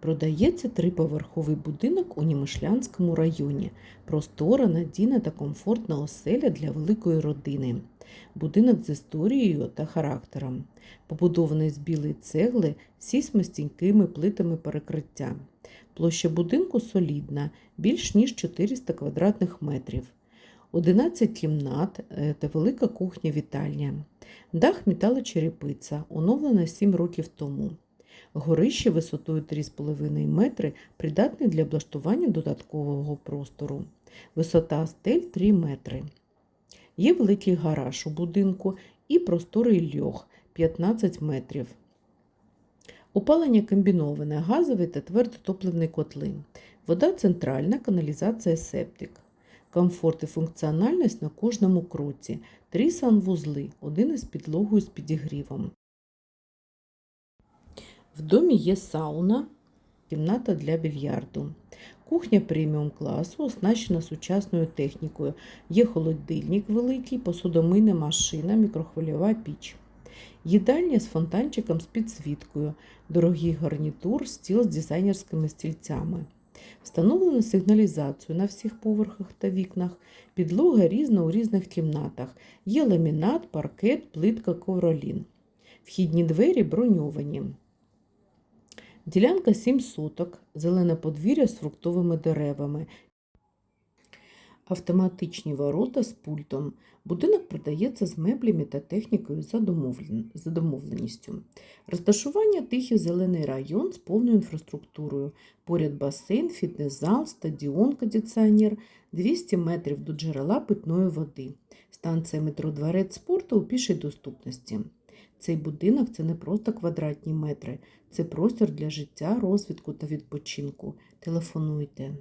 Продається триповерховий будинок у Німишлянському районі. Простора, надійна та комфортна оселя для великої родини. Будинок з історією та характером. Побудований з білої цегли з сісьмостійкими плитами перекриття. Площа будинку солідна, більш ніж 400 квадратних метрів. 11 кімнат е, та велика кухня-вітальня. Дах металочерепиця, оновлена 7 років тому. Горище висотою 3,5 метри придатне для облаштування додаткового простору. Висота стель 3 метри. Є великий гараж у будинку і просторий льох 15 метрів. Опалення комбіноване, газовий та твердотопливний котли. Вода центральна, каналізація септик. Комфорт і функціональність на кожному кроці. Три санвузли, один із підлогою з підігрівом. В домі є сауна, кімната для більярду. Кухня преміум класу оснащена сучасною технікою. Є холодильник великий, посудомийна машина, мікрохвильова піч. Їдальня з фонтанчиком з підсвіткою, дорогий гарнітур, стіл з дизайнерськими стільцями. Встановлено сигналізацію на всіх поверхах та вікнах, підлога різна у різних кімнатах. Є ламінат, паркет, плитка, ковролін. Вхідні двері броньовані. Ділянка 7 соток, зелене подвір'я з фруктовими деревами. Автоматичні ворота з пультом. Будинок продається з меблями та технікою за, домовленістю. Розташування тихий зелений район з повною інфраструктурою. Поряд басейн, фітнес-зал, стадіон, кондиціонер, 200 метрів до джерела питної води. Станція метро Дворець спорту у пішій доступності. Цей будинок це не просто квадратні метри, це простір для життя, розвитку та відпочинку. Телефонуйте.